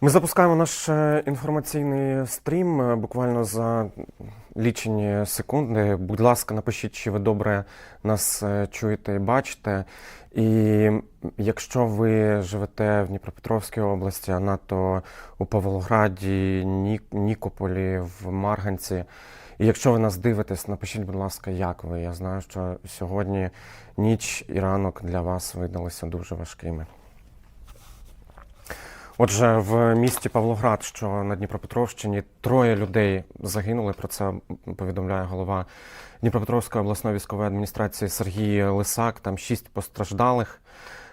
Ми запускаємо наш е, інформаційний стрім е, буквально за лічені секунди. Будь ласка, напишіть, чи ви добре нас е, чуєте і бачите. І якщо ви живете в Дніпропетровській області, а надто у Павлограді, Ні- Нікополі, в Марганці. І якщо ви нас дивитесь, напишіть, будь ласка, як ви. Я знаю, що сьогодні ніч і ранок для вас видалися дуже важкими. Отже, в місті Павлоград, що на Дніпропетровщині, троє людей загинули. Про це повідомляє голова Дніпропетровської обласної військової адміністрації Сергій Лисак. Там шість постраждалих.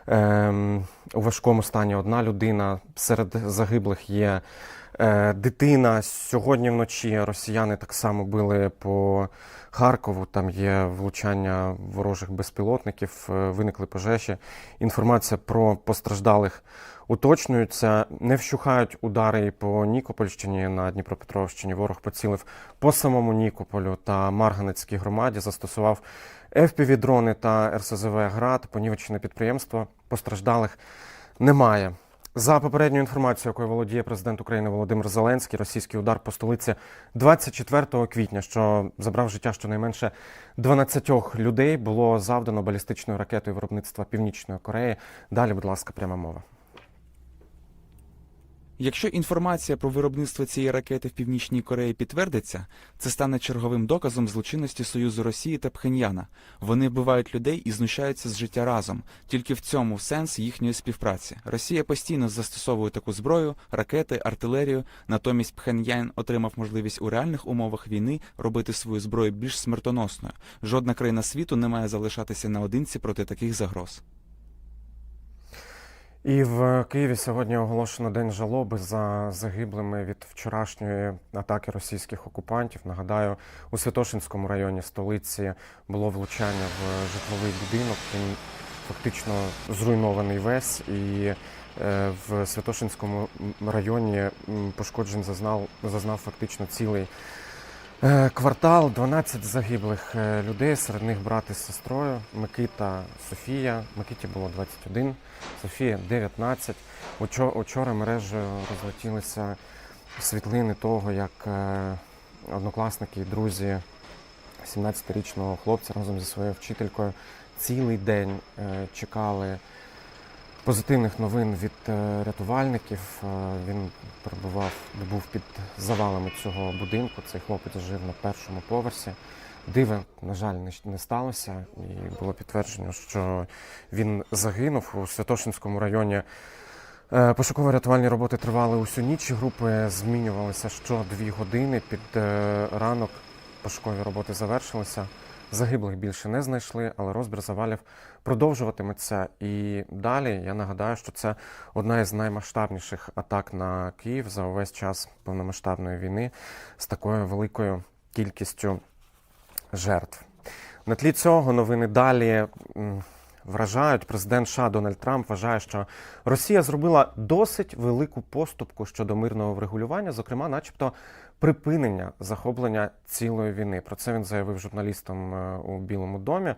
Ем, у важкому стані одна людина. Серед загиблих є е, дитина. Сьогодні вночі росіяни так само били по Харкову. Там є влучання ворожих безпілотників, е, виникли пожежі. Інформація про постраждалих уточнюються. Не вщухають удари по Нікопольщині на Дніпропетровщині. Ворог поцілив по самому Нікополю та Марганецькій громаді, застосував FPV-дрони та РСЗВ ГРАД, понівечене підприємство. Постраждалих немає. За попередньою інформацією, якою володіє президент України Володимир Зеленський, російський удар по столиці 24 квітня, що забрав життя щонайменше 12 людей, було завдано балістичною ракетою виробництва Північної Кореї. Далі, будь ласка, пряма мова. Якщо інформація про виробництво цієї ракети в Північній Кореї підтвердиться, це стане черговим доказом злочинності Союзу Росії та Пхеньяна. Вони вбивають людей і знущаються з життя разом. Тільки в цьому сенс їхньої співпраці. Росія постійно застосовує таку зброю, ракети, артилерію. Натомість Пхеньян отримав можливість у реальних умовах війни робити свою зброю більш смертоносною. Жодна країна світу не має залишатися наодинці проти таких загроз. І в Києві сьогодні оголошено день жалоби за загиблими від вчорашньої атаки російських окупантів. Нагадаю, у Святошинському районі столиці було влучання в житловий будинок. Він фактично зруйнований весь. І е, в Святошинському районі пошкоджень зазнав, зазнав фактично цілий Квартал 12 загиблих е, людей, серед них брат із сестрою Микита, Софія. Микиті було 21, Софія 19. Учо- Учора мережею розлетілися світлини того, як е, однокласники і друзі 17-річного хлопця разом зі своєю вчителькою цілий день е, чекали позитивних новин від е, рятувальників. Е, Він перебував, був під завалами цього будинку. Цей хлопець жив на першому поверсі. Дива, на жаль, не, сталося, і було підтверджено, що він загинув у Святошинському районі. Е, Пошуково-рятувальні роботи тривали усю ніч. Групи змінювалися що дві години. Під ранок пошукові роботи завершилися. Загиблих більше не знайшли, але розбір завалів продовжуватиметься. І далі я нагадаю, що це одна із наймасштабніших атак на Київ за увесь час повномасштабної війни з такою великою кількістю жертв. На тлі цього новини далі вражають. Президент США Дональд Трамп вважає, що Росія зробила досить велику поступку щодо мирного врегулювання, зокрема, начебто, припинення захоплення цілої війни. Про це він заявив журналістам е, у Білому домі.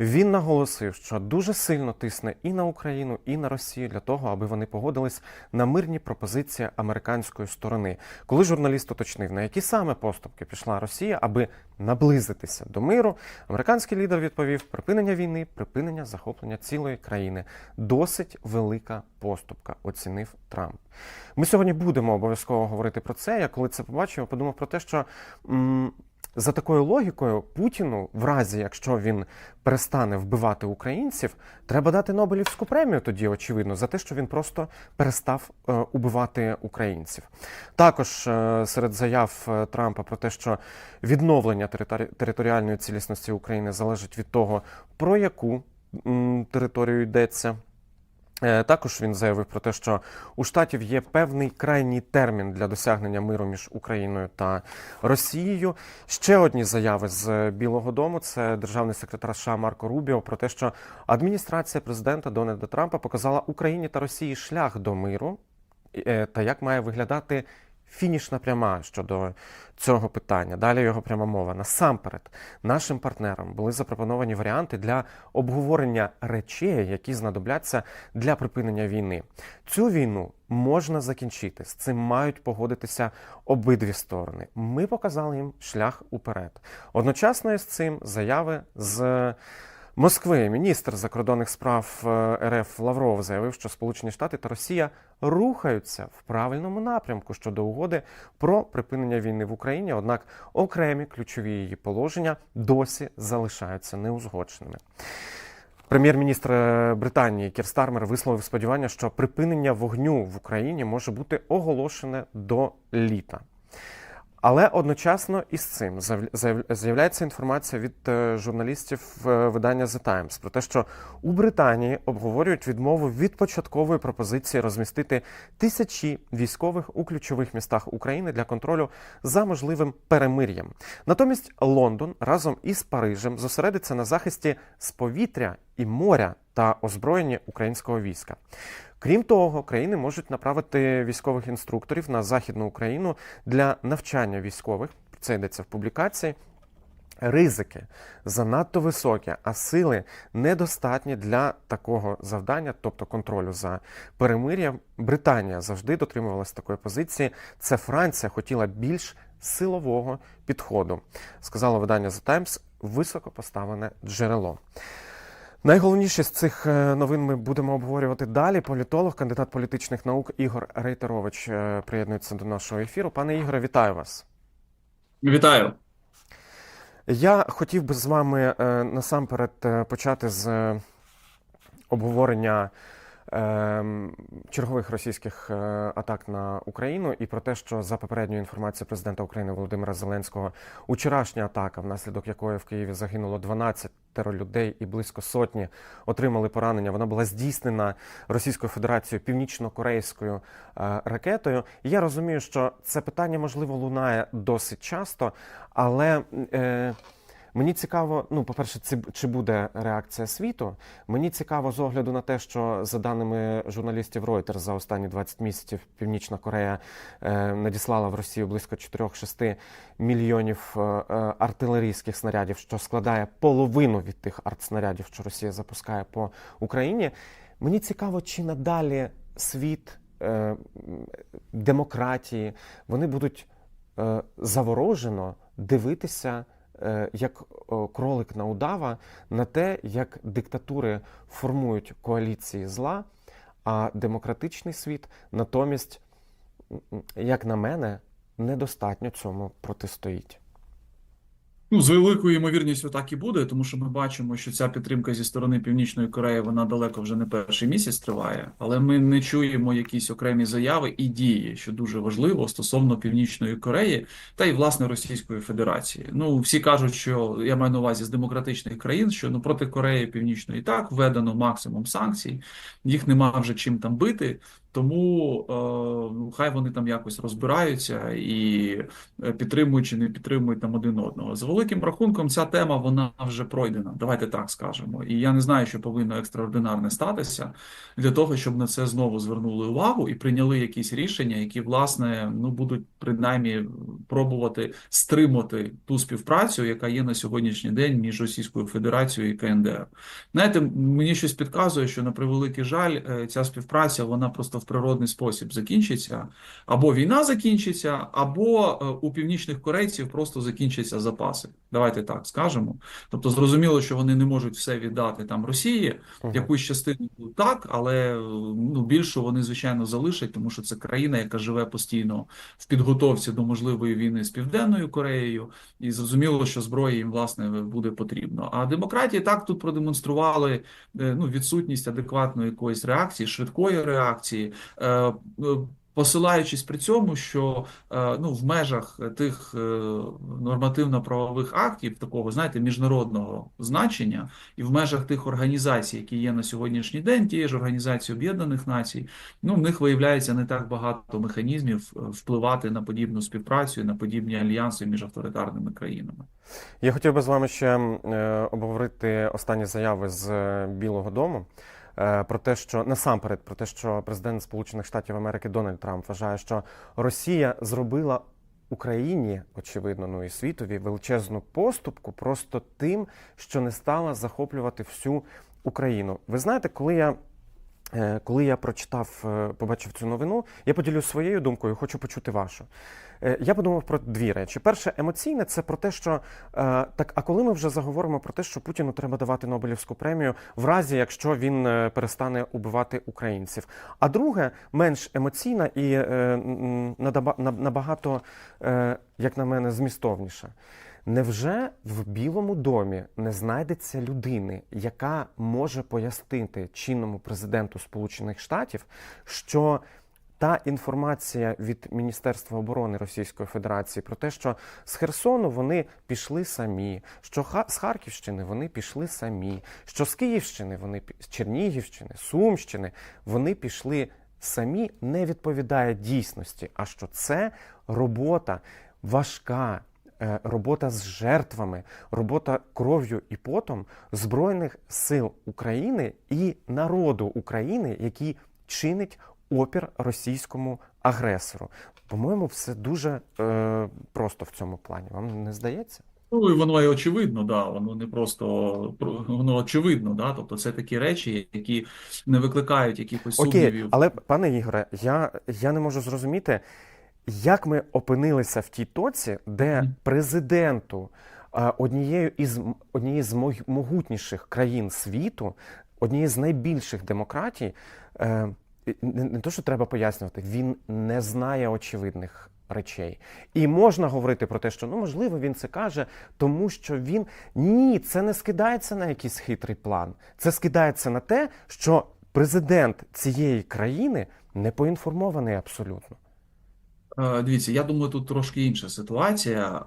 Він наголосив, що дуже сильно тисне і на Україну, і на Росію для того, аби вони погодились на мирні пропозиції американської сторони. Коли журналіст уточнив, на які саме поступки пішла Росія, аби наблизитися до миру, американський лідер відповів: припинення війни, припинення захоплення цілої країни. Досить велика поступка, оцінив Трамп. Ми сьогодні будемо обов'язково говорити про це. Я коли це побачив, подумав про те, що. За такою логікою, Путіну, в разі якщо він перестане вбивати українців, треба дати Нобелівську премію тоді, очевидно, за те, що він просто перестав е, убивати українців. Також е, серед заяв е, Трампа про те, що відновлення територіальної цілісності України залежить від того, про яку територію йдеться. Е, Також він заявив про те, що у штатів є певний крайній термін для досягнення миру між Україною та Росією. Ще одні заяви з Білого Дому. Це державний секретар США Марко Рубіо про те, що адміністрація президента Дональда Трампа показала Україні та Росії шлях до миру е, та як має виглядати фінішна пряма щодо цього питання. Далі його пряма мова. Насамперед, нашим партнерам були запропоновані варіанти для обговорення речей, які знадобляться для припинення війни. Цю війну можна закінчити. З цим мають погодитися обидві сторони. Ми показали їм шлях уперед. Одночасно із цим заяви з. Москви міністр закордонних справ е, РФ Лавров заявив, що Сполучені Штати та Росія рухаються в правильному напрямку щодо угоди про припинення війни в Україні. Однак окремі ключові її положення досі залишаються неузгодженими. Прем'єр-міністр е, Британії Кір Стармер висловив сподівання, що припинення вогню в Україні може бути оголошене до літа. Але одночасно із цим з'являється інформація від е, журналістів е, видання The Times про те, що у Британії обговорюють відмову від початкової пропозиції розмістити тисячі військових у ключових містах України для контролю за можливим перемир'ям. Натомість Лондон разом із Парижем зосередиться на захисті з повітря і моря та озброєнні українського війська. Крім того, країни можуть направити військових інструкторів на західну Україну для навчання військових. Це йдеться в публікації. Ризики занадто високі, а сили недостатні для такого завдання, тобто контролю за перемир'ям. Британія завжди дотримувалася такої позиції. Це Франція хотіла більш силового підходу, сказало видання The Times високо поставлене джерело. Найголовніше з цих е, новин ми будемо обговорювати далі. Політолог, кандидат політичних наук Ігор Рейтерович е, приєднується до нашого ефіру. Пане Ігоре, вітаю вас. Вітаю. Я хотів би з вами е, насамперед почати з обговорення чергових російських е, атак на Україну і про те, що за попередньою інформацією президента України Володимира Зеленського учорашня атака, внаслідок якої в Києві загинуло 12 людей і близько сотні отримали поранення. Вона була здійснена Російською Федерацією північно-корейською е, ракетою. І я розумію, що це питання можливо лунає досить часто, але е, мені цікаво, ну, по-перше, чи буде реакція світу. Мені цікаво з огляду на те, що за даними журналістів Reuters за останні 20 місяців Північна Корея е, надіслала в Росію близько 4-6 мільйонів е, е, артилерійських снарядів, що складає половину від тих артснарядів, що Росія запускає по Україні. Мені цікаво, чи надалі світ демократії вони будуть заворожено дивитися. Е, Як о, кролик на удава на те, як диктатури формують коаліції зла, а демократичний світ натомість, як на мене, недостатньо цьому протистоїть. Ну, з великою ймовірністю так і буде, тому що ми бачимо, що ця підтримка зі сторони Північної Кореї вона далеко вже не перший місяць триває, але ми не чуємо якісь окремі заяви і дії, що дуже важливо стосовно Північної Кореї та й власне Російської Федерації. Ну всі кажуть, що я маю на увазі з демократичних країн, що ну проти Кореї Північної так введено максимум санкцій, їх нема вже чим там бити. Тому е, ну, хай вони там якось розбираються і е, підтримують чи не підтримують там один одного. За великим рахунком, ця тема вона вже пройдена. Давайте так скажемо. І я не знаю, що повинно екстраординарне статися для того, щоб на це знову звернули увагу і прийняли якісь рішення, які власне ну будуть принаймні пробувати стримати ту співпрацю, яка є на сьогоднішній день між Російською Федерацією і КНДР. Знаєте, мені щось підказує, що на превеликий жаль, е, ця співпраця вона просто в природний спосіб закінчиться. Або війна закінчиться, або е, у північних корейців просто закінчаться запаси. Давайте так скажемо. Тобто, зрозуміло, що вони не можуть все віддати там Росії, якусь частину так, але е, ну більшу вони звичайно залишать, тому що це країна, яка живе постійно в підготовці до можливої війни з Південною Кореєю, і зрозуміло, що зброї їм власне буде потрібно. А демократії так тут продемонстрували е, ну відсутність адекватної якоїсь реакції, швидкої реакції. Е, е, Посилаючись при цьому, що е, ну в межах тих нормативно-правових актів такого, знаєте, міжнародного значення, і в межах тих організацій, які є на сьогоднішній день, тієї ж організації Об'єднаних Націй, ну в них виявляється не так багато механізмів впливати на подібну співпрацю, на подібні альянси між авторитарними країнами. Я хотів би з вами ще обговорити останні заяви з Білого Дому. Е, про те, що насамперед про те, що президент Сполучених Штатів Америки Дональд Трамп вважає, що Росія зробила Україні, очевидно, ну і світові величезну поступку просто тим, що не стала захоплювати всю Україну. Ви знаєте, коли я. Е, Коли я прочитав, е, побачив цю новину, я поділюсь своєю думкою, хочу почути вашу. Е, Я подумав про дві речі. Перше, емоційне це про те, що так, а коли ми вже заговоримо про те, що Путіну треба давати Нобелівську премію, в разі якщо він перестане убивати українців. А друге, менш емоційна і набагато, як на мене, змістовніша. Невже в Білому домі не знайдеться людини, яка може пояснити чинному президенту Сполучених Штатів, що та інформація від Міністерства оборони Російської Федерації про те, що з Херсону вони пішли самі, що з Харківщини вони пішли самі, що з Київщини вони з Чернігівщини, Сумщини вони пішли самі, не відповідає дійсності, а що це робота важка. Е, Робота з жертвами, робота кров'ю і потом Збройних сил України і народу України, який чинить опір російському агресору. По-моєму, все дуже е, просто в цьому плані. Вам не здається? Ну, і воно і очевидно, да, воно не просто про- воно очевидно, да, тобто це такі речі, які не викликають якихось Окей, але пане Ігоре, я, я не можу зрозуміти, як ми опинилися в тій тоці, де президенту е, однією із однієї з мог- могутніших країн світу, однієї з найбільших демократій, е, не, не то, що треба пояснювати, він не знає очевидних речей. І можна говорити про те, що ну можливо він це каже, тому що він ні, це не скидається на якийсь хитрий план. Це скидається на те, що президент цієї країни не поінформований абсолютно. Е, Дивіться, я думаю, тут трошки інша ситуація.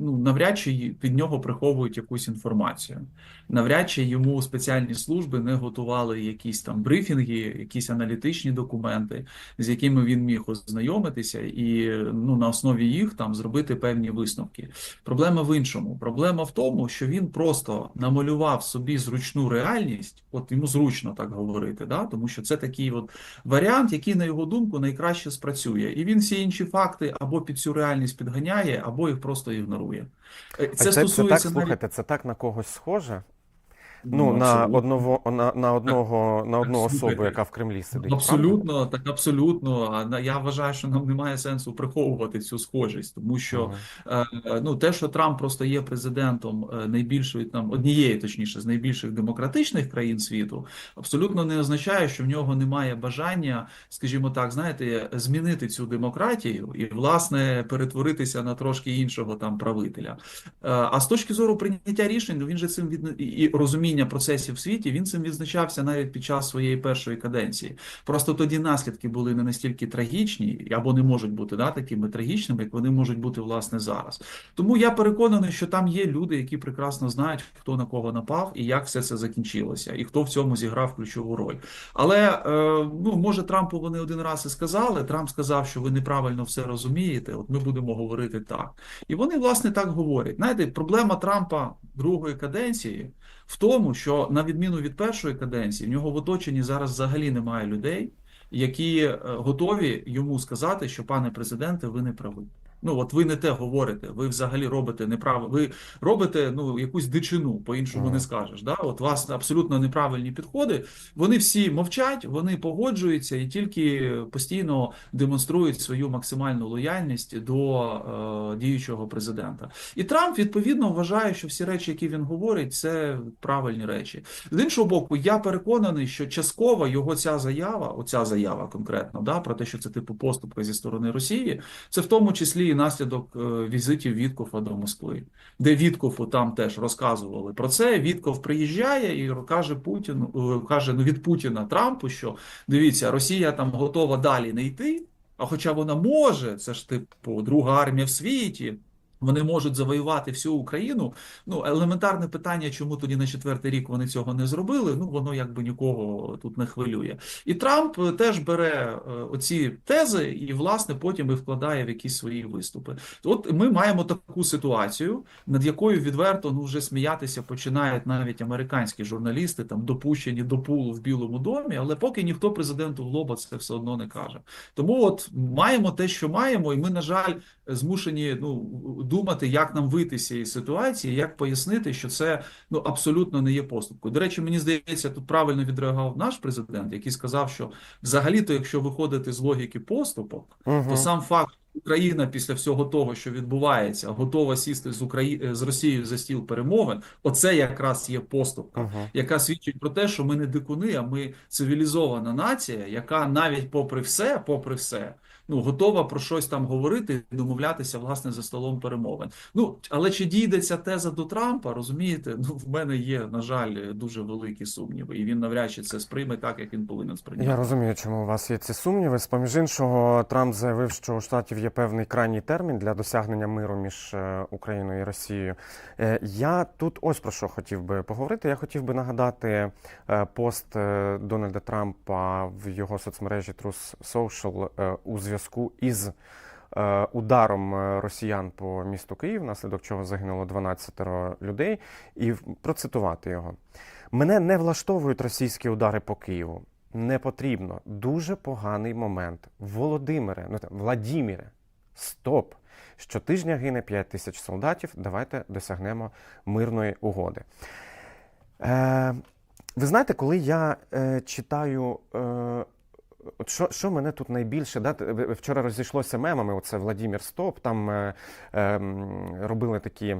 Ну, навряд чи від нього приховують якусь інформацію. Навряд чи йому спеціальні служби не готували якісь там брифінги, якісь аналітичні документи, з якими він міг ознайомитися, і ну, на основі їх там зробити певні висновки. Проблема в іншому. Проблема в тому, що він просто намалював собі зручну реальність, от йому зручно так говорити, да? тому що це такий от варіант, який, на його думку, найкраще спрацює. І він всі інші факти або під цю реальність підганяє, або їх просто ігнорує. Це, а це, стосується так, навіть- слухайте, це так на когось схоже. Ну, Ну, на абсолютно. одного на, на одного на одну особу, слухайте, яка в Кремлі сидить. правда? Абсолютно, так абсолютно. А на- я вважаю, що нам немає сенсу приховувати цю схожість, тому що Ага. Е, Ну, те, що Трамп просто є президентом е, найбільшої там однієї, точніше, з найбільших демократичних країн світу, абсолютно не означає, що в нього немає бажання, скажімо так, знаєте, змінити цю демократію і, власне, перетворитися на трошки іншого там правителя. Е, А з точки зору прийняття рішень, ну він же цим від і розуміння процесів в світі, він цим відзначався навіть під час своєї першої каденції. Просто тоді наслідки були не настільки трагічні, або не можуть бути да, такими трагічними, як вони можуть бути власне зараз. Тому я переконаний, що там є люди, які прекрасно знають, хто на кого напав і як все це закінчилося, і хто в цьому зіграв ключову роль. Але е, ну може Трампу вони один раз і сказали. Трамп сказав, що ви неправильно все розумієте. От ми будемо говорити так. І вони власне так говорять. Знаєте, проблема Трампа другої каденції в тому, що на відміну від першої каденції, в нього в оточенні зараз взагалі немає людей, які е, готові йому сказати, що пане президенте, ви не праві. Ну от ви не те говорите, ви взагалі робите неправо. Ви робите ну якусь дичину, по-іншому не скажеш. Да? От у вас абсолютно неправильні підходи. Вони всі мовчать, вони погоджуються і тільки постійно демонструють свою максимальну лояльність до е, діючого президента. І Трамп відповідно вважає, що всі речі, які він говорить, це правильні речі. З іншого боку, я переконаний, що частково його ця заява, оця заява конкретно, да, про те, що це типу поступка зі сторони Росії, це в тому числі і наслідок е, візитів Віткофа до Москви, де Віткофу там теж розказували про це. Вітков приїжджає і каже Путіну, е, каже ну від Путіна Трампу, що дивіться, Росія там готова далі не йти. А хоча вона може, це ж типу друга армія в світі. Вони можуть завоювати всю Україну. Ну, елементарне питання, чому тоді на четвертий рік вони цього не зробили. Ну воно якби нікого тут не хвилює. І Трамп е, теж бере е, оці тези і, власне, потім і вкладає в якісь свої виступи. От ми маємо таку ситуацію, над якою відверто ну вже сміятися починають навіть американські журналісти, там допущені до пулу в Білому домі, але поки ніхто президенту в це все одно не каже. Тому от маємо те, що маємо, і ми, на жаль, змушені ну думати, як нам вийти з цієї ситуації, як пояснити, що це ну абсолютно не є поступкою. До речі, мені здається, тут правильно відреагував наш президент, який сказав, що взагалі-то, якщо виходити з логіки поступок, Угу. то сам факт. Україна після всього того, що відбувається, готова сісти з Украї... з Росією за стіл перемовин. Оце якраз є поступка, Угу. яка свідчить про те, що ми не дикуни, а ми цивілізована нація, яка навіть попри все, попри все, ну готова про щось там говорити, домовлятися власне за столом перемовин. Ну але чи дійде ця теза до Трампа? Розумієте? Ну в мене є на жаль дуже великі сумніви, і він навряд чи це сприйме так, як він повинен сприйняти. Я розумію, чому у вас є ці сумніви. З поміж іншого, Трамп заявив, що у штатів є певний крайній термін для досягнення миру між е, Україною і Росією. Е, Я тут ось про що хотів би поговорити. Я хотів би нагадати е, пост Дональда Трампа в його соцмережі Truth Social у зв'язку із е, ударом е, росіян по місту Київ, внаслідок чого загинуло 12 людей, і процитувати його. Мене не влаштовують російські удари по Києву. Не потрібно. Дуже поганий момент. Володимире, ну там, Владіміре, стоп. Щотижня гине 5 тисяч солдатів. Давайте досягнемо мирної угоди. Е, ви знаєте, коли я е, читаю. Е, От що, що мене тут найбільше, да, вчора розійшлося мемами, оце Владімір Стоп, там е, е, робили такі.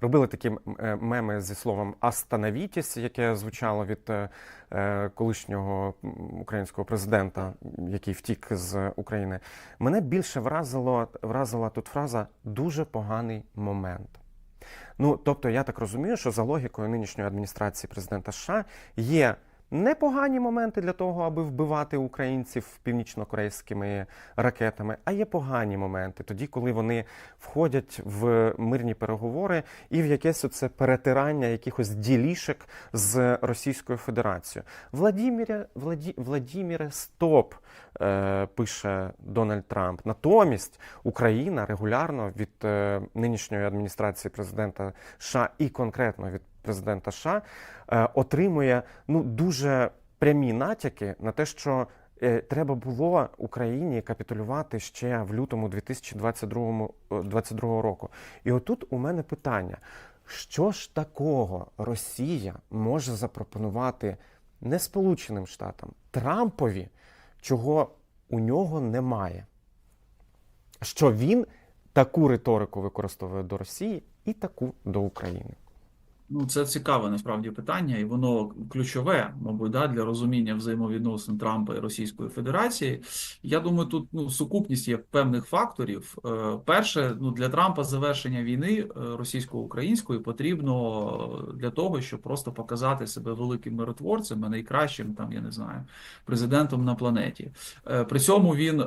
Робили такі е, меми зі словом «Остановітесь», яке звучало від е, е, колишнього українського президента, який втік з України. Мене більше вразило, вразила тут фраза дуже поганий момент. Ну, тобто, я так розумію, що за логікою нинішньої адміністрації президента США є непогані моменти для того, аби вбивати українців північно-корейськими ракетами, а є погані моменти тоді, коли вони входять в мирні переговори і в якесь оце перетирання якихось ділішек з Російською Федерацією. Владіміре, Владі, Владіміре, стоп, е, пише Дональд Трамп. Натомість Україна регулярно від е, нинішньої адміністрації президента США і конкретно від президента США е, отримує ну дуже прямі натяки на те, що е, треба було Україні капітулювати ще в лютому 2022 е, 22 року. І отут у мене питання: що ж такого Росія може запропонувати не Сполученим Штатам, Трампові, чого у нього немає? Що він таку риторику використовує до Росії і таку до України? Ну, це цікаве насправді питання, і воно ключове, мабуть, да, для розуміння взаємовідносин Трампа і Російської Федерації. Я думаю, тут ну, сукупність є певних факторів. Е, Перше, ну для Трампа завершення війни е, російсько-української потрібно для того, щоб просто показати себе великим миротворцем, а найкращим там, я не знаю, президентом на планеті. Е, При цьому він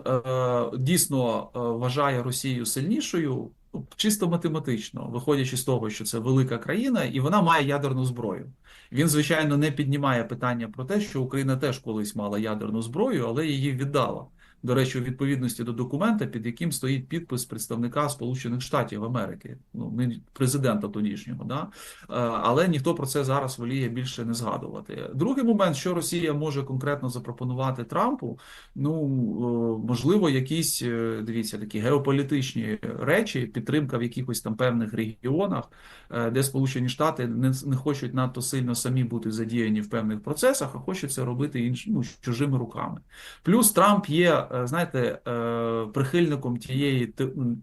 дійсно вважає Росію сильнішою. Чисто математично, виходячи з того, що це велика країна, і вона має ядерну зброю. Він, звичайно, не піднімає питання про те, що Україна теж колись мала ядерну зброю, але її віддала. До речі, у відповідності до документа, під яким стоїть підпис представника Сполучених Штатів Америки, ну президента тодішнього, да? Е, але ніхто про це зараз воліє більше не згадувати. Другий момент, що Росія може конкретно запропонувати Трампу, ну е, можливо, якісь е, дивіться такі геополітичні речі, підтримка в якихось там певних регіонах, де Сполучені Штати не, не хочуть надто сильно самі бути задіяні в певних процесах, а хочуть це робити інш, ну, чужими руками. Плюс Трамп є, знаєте, е, прихильником тієї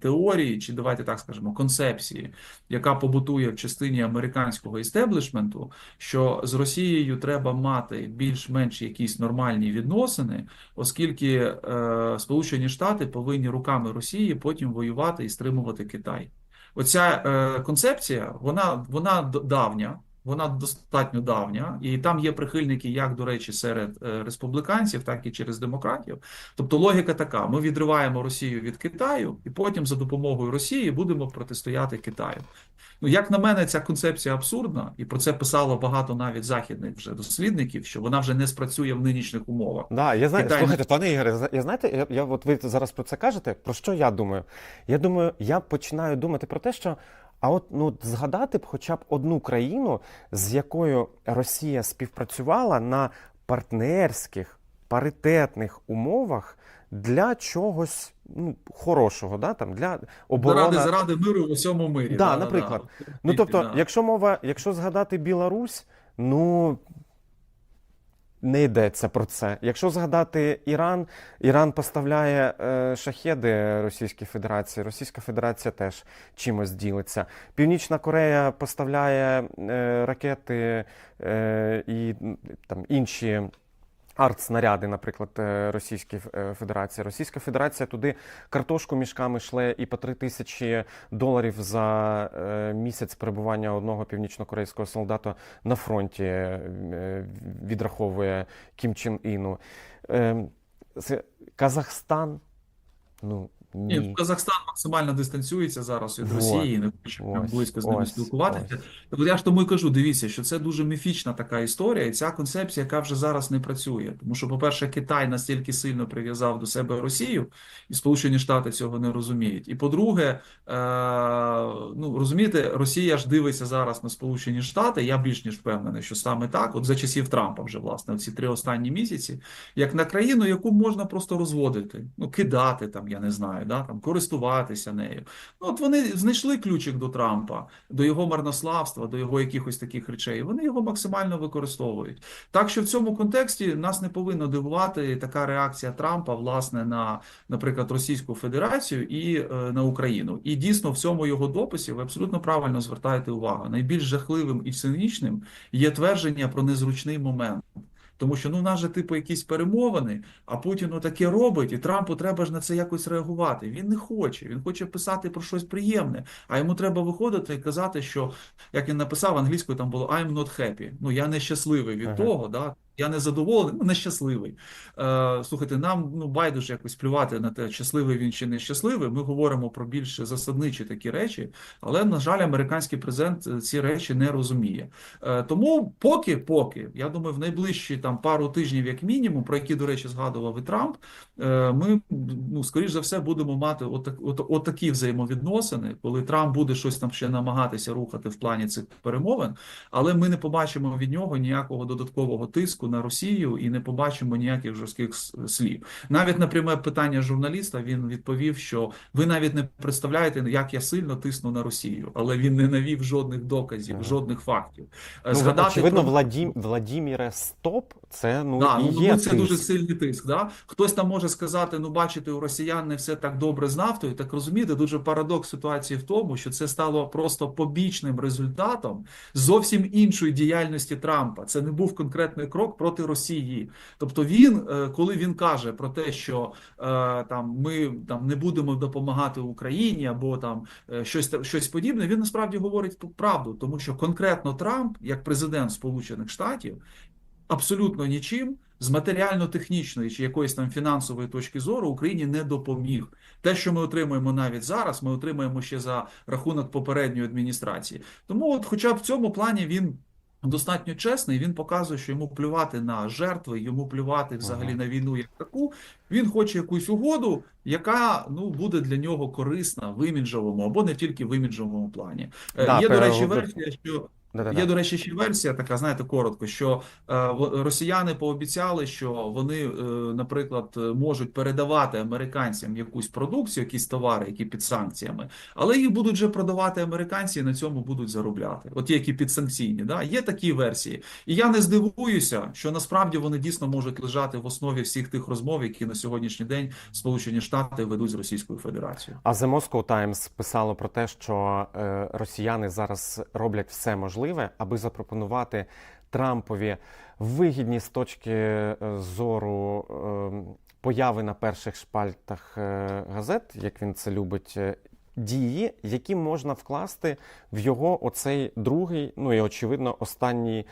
теорії, чи давайте так скажемо, концепції, яка побутує в частині американського істеблішменту, що з Росією треба мати більш-менш якісь нормальні відносини, оскільки е, Сполучені Штати повинні руками Росії потім воювати і стримувати Китай. Оця е, концепція, вона, вона давня. Вона достатньо давня, і там є прихильники, як до речі, серед е, республіканців, так і через демократів. Тобто логіка така: ми відриваємо Росію від Китаю, і потім за допомогою Росії будемо протистояти Китаю. Ну, як на мене, ця концепція абсурдна, і про це писало багато навіть західних вже дослідників, що вона вже не спрацює в нинішніх умовах. Да, я знаю. Китай- Слухайте, пане Ігоре, я знаєте, я, я от ви зараз про це кажете. Про що я думаю? Я думаю, я починаю думати про те, що а от ну згадати б хоча б одну країну, з якою Росія співпрацювала на партнерських, паритетних умовах для чогось ну, хорошого, да, там, для оборони. Заради заради миру у всьому мирі. Да, наприклад. Ну тобто, Да. якщо мова, якщо згадати Білорусь, ну не йдеться про це. Якщо згадати Іран, Іран поставляє е, шахеди Російській Федерації. Російська Федерація теж чимось ділиться. Північна Корея поставляє е, ракети е, і там інші. Артснаряди, наприклад, Російської Російській е, Федерації. Російська Федерація туди картошку мішками шле і по три тисячі доларів за е, місяць перебування одного північнокорейського солдата на фронті е, відраховує Кім Чен Іну. Е, Казахстан. Ну Ні, ні. Казахстан максимально дистанціюється зараз від Вот. Росії, не хоче прям близько з ними ось, спілкуватися. От я ж тому і кажу, дивіться, що це дуже міфічна така історія, і ця концепція, яка вже зараз не працює. Тому що, по-перше, Китай настільки сильно прив'язав до себе Росію, і Сполучені Штати цього не розуміють. І по-друге, е, ну розумієте, Росія ж дивиться зараз на Сполучені Штати. Я більш ніж впевнений, що саме так, от за часів Трампа, вже власне, ці три останні місяці, як на країну, яку можна просто розводити, ну кидати там, я не знаю, да, там користуватися нею. Ну, от вони знайшли ключик до Трампа, до його марнославства, до його якихось таких речей. Вони його максимально використовують. Так що в цьому контексті нас не повинно дивувати така реакція Трампа, власне, на, наприклад, Російську Федерацію і е, на Україну. І дійсно в цьому його дописі ви абсолютно правильно звертаєте увагу. Найбільш жахливим і цинічним є твердження про незручний момент. Тому що ну в нас же типу якісь перемовини, а Путін ну, таке робить, і Трампу треба ж на це якось реагувати. Він не хоче. Він хоче писати про щось приємне, а йому треба виходити і казати, що як він написав англійською, там було I'm not happy. Ну я не щасливий від Ага. того, да. Я не задоволений, ну нещасливий. Е, слухайте, нам ну байдуже якось плювати на те, щасливий він чи не щасливий. Ми говоримо про більш засадничі такі речі, але на жаль, американський президент е, ці речі не розуміє. Е, тому поки, поки, я думаю, в найближчі там пару тижнів, як мінімум, про які, до речі, згадував і Трамп, е, ми ну скоріш за все будемо мати отак, от, отакі взаємовідносини, коли Трамп буде щось там ще намагатися рухати в плані цих перемовин, але ми не побачимо від нього ніякого додаткового тиску на Росію і не побачимо ніяких жорстких слів. Навіть на пряме питання журналіста він відповів, що ви навіть не представляєте, як я сильно тисну на Росію, але він не навів жодних доказів, Ага. жодних фактів. Ну, очевидно, про- Владім... Владіміре Стоп, це ну Да, і ну, є ну, це тиск. дуже сильний тиск. Да? Хтось там може сказати: ну, бачите, у росіян не все так добре з нафтою. Так розумієте, дуже парадокс ситуації в тому, що це стало просто побічним результатом зовсім іншої діяльності Трампа. Це не був конкретний крок проти Росії. Тобто, він, е, коли він каже про те, що е, там ми там не будемо допомагати Україні або там е, щось щось подібне, він насправді говорить правду, тому що конкретно Трамп, як президент Сполучених Штатів, абсолютно нічим з матеріально-технічної чи якоїсь там фінансової точки зору Україні не допоміг. Те, що ми отримуємо навіть зараз, ми отримуємо ще за рахунок попередньої адміністрації. Тому, от, хоча б в цьому плані він. Достатньо чесний, він показує, що йому плювати на жертви, йому плювати взагалі Ага. на війну як таку. Він хоче якусь угоду, яка ну буде для нього корисна в іміджовому або не тільки в іміджовому плані. Е, Да, Є, до речі, версія, що Да-да-да. Є, до речі, ще версія така, знаєте, коротко, що е, росіяни пообіцяли, що вони, е, наприклад, можуть передавати американцям якусь продукцію, якісь товари, які під санкціями, але їх будуть вже продавати американці і на цьому будуть заробляти. От ті, які підсанкційні. Да? Є такі версії. І я не здивуюся, що насправді вони дійсно можуть лежати в основі всіх тих розмов, які на сьогоднішній день Сполучені Штати ведуть з Російською Федерацією. А The Moscow Times писало про те, що е, росіяни зараз роблять все можливе, аби запропонувати Трампові вигідні з точки е, зору е, появи на перших шпальтах е, газет, як він це любить, е, дії, які можна вкласти в його оцей другий, ну і очевидно, останній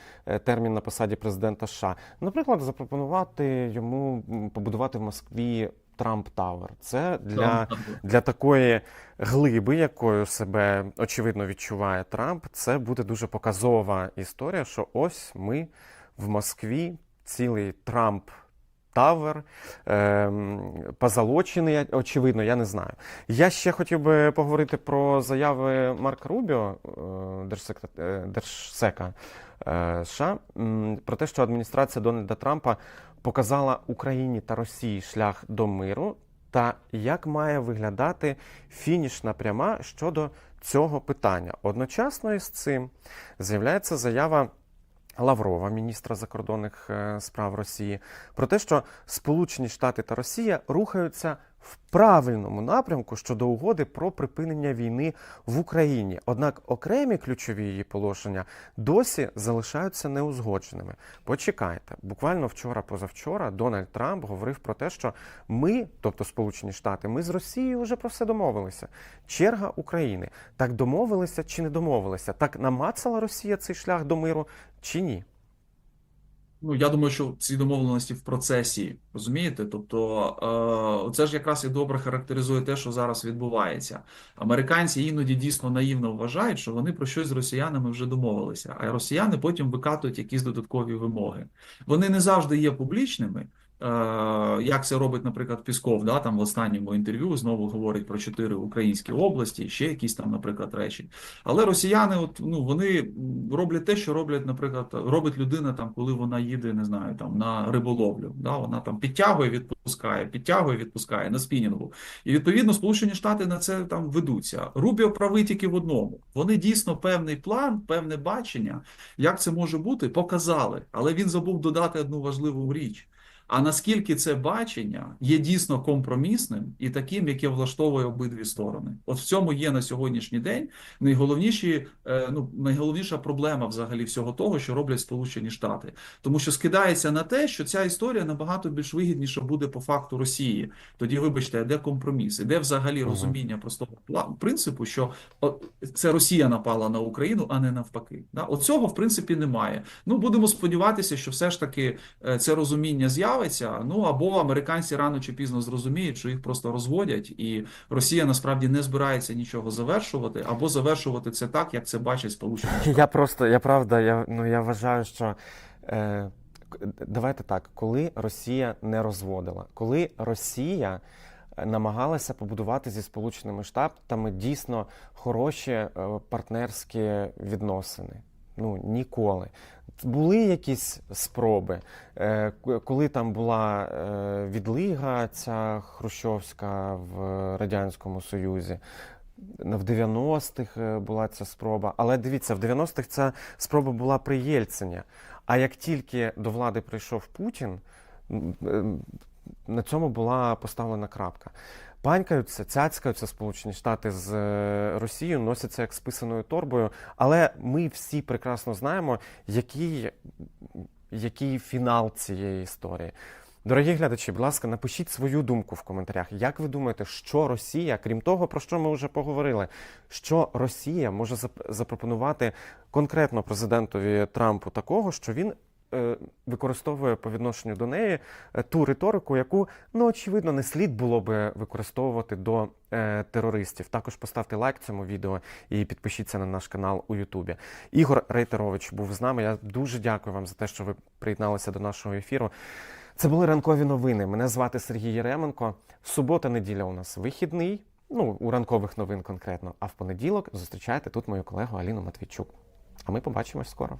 термін на посаді президента США. Наприклад, запропонувати йому побудувати в Москві Трамп Тавер. Це для, для такої глиби, якою себе очевидно відчуває Трамп. Це буде дуже показова історія, що ось ми в Москві цілий Трамп. Тавер, ем, позолочений, очевидно, я не знаю. Я ще хотів би поговорити про заяви Марка Рубіо, е, е, держсека е, США, про те, що адміністрація Дональда Трампа показала Україні та Росії шлях до миру, та як має виглядати фінішна пряма щодо цього питання. Одночасно із цим з'являється заява. Лаврова, міністра закордонних е, справ Росії, про те, що Сполучені Штати та Росія рухаються в правильному напрямку щодо угоди про припинення війни в Україні. Однак окремі ключові її положення досі залишаються неузгодженими. Почекайте, буквально вчора, позавчора, Дональд Трамп говорив про те, що ми, тобто Сполучені Штати, ми з Росією вже про все домовилися. Черга України. Так домовилися чи не домовилися? Так намацала Росія цей шлях до миру чи ні? Ну, я думаю, що ці домовленості в процесі, розумієте? Тобто, е, це ж якраз і добре характеризує те, що зараз відбувається. Американці іноді дійсно наївно вважають, що вони про щось з росіянами вже домовилися, а росіяни потім викатують якісь додаткові вимоги. Вони не завжди є публічними. Е, як це робить, наприклад, Пісков, да, там в останньому інтерв'ю знову говорить про чотири українські області, ще якісь там, наприклад, речі. Але росіяни, от ну вони роблять те, що роблять, наприклад, робить людина там, коли вона їде, не знаю, там на риболовлю. Да, вона там підтягує, відпускає, підтягує, відпускає на спінінгу. І відповідно Сполучені Штати на це там ведуться. Рубіо правий тільки в одному. Вони дійсно певний план, певне бачення, як це може бути, показали. Але він забув додати одну важливу річ. А наскільки це бачення є дійсно компромісним і таким, яке влаштовує обидві сторони, от в цьому є на сьогоднішній день найголовніші, е, ну найголовніша проблема взагалі всього того, що роблять Сполучені Штати, тому що скидається на те, що ця історія набагато більш вигідніша буде по факту Росії. Тоді, вибачте, де компроміс? Де взагалі Ага. розуміння простого принципу, що це Росія напала на Україну, а не навпаки. Да? От цього в принципі немає. Ну будемо сподіватися, що все ж таки е, це розуміння з'явиться. Ну або американці рано чи пізно зрозуміють, що їх просто розводять, і Росія насправді не збирається нічого завершувати, або завершувати це так, як це бачать Сполучені. Я просто, я правда, я, ну, я вважаю, що е, давайте так, коли Росія не розводила, коли Росія е, намагалася побудувати зі Сполученими Штатами дійсно хороші е, партнерські відносини. Ну, ніколи. Були якісь спроби, е, коли там була е, відлига ця хрущовська в Радянському Союзі. В 90-х е, була ця спроба. Але дивіться, в 90-х ця спроба була при Єльцині. А як тільки до влади прийшов Путін, на цьому була поставлена крапка. Панькаються, цяцькаються Сполучені Штати з е, Росією, носяться як з писаною торбою. Але ми всі прекрасно знаємо, який, який фінал цієї історії. Дорогі глядачі, будь ласка, напишіть свою думку в коментарях. Як ви думаєте, що Росія, крім того, про що ми вже поговорили, що Росія може запропонувати конкретно президентові Трампу такого, що він використовує по відношенню до неї е, ту риторику, яку ну очевидно не слід було би використовувати до е, терористів. Також поставте лайк цьому відео і підпишіться на наш канал у Ютубі. Ігор Рейтерович був з нами. Я дуже дякую вам за те, що ви приєдналися до нашого ефіру. Це були ранкові новини. Мене звати Сергій Єременко. Субота, неділя у нас вихідний. Ну, у ранкових новин конкретно. А в понеділок зустрічайте тут мою колегу Аліну Матвійчук. А ми побачимось скоро.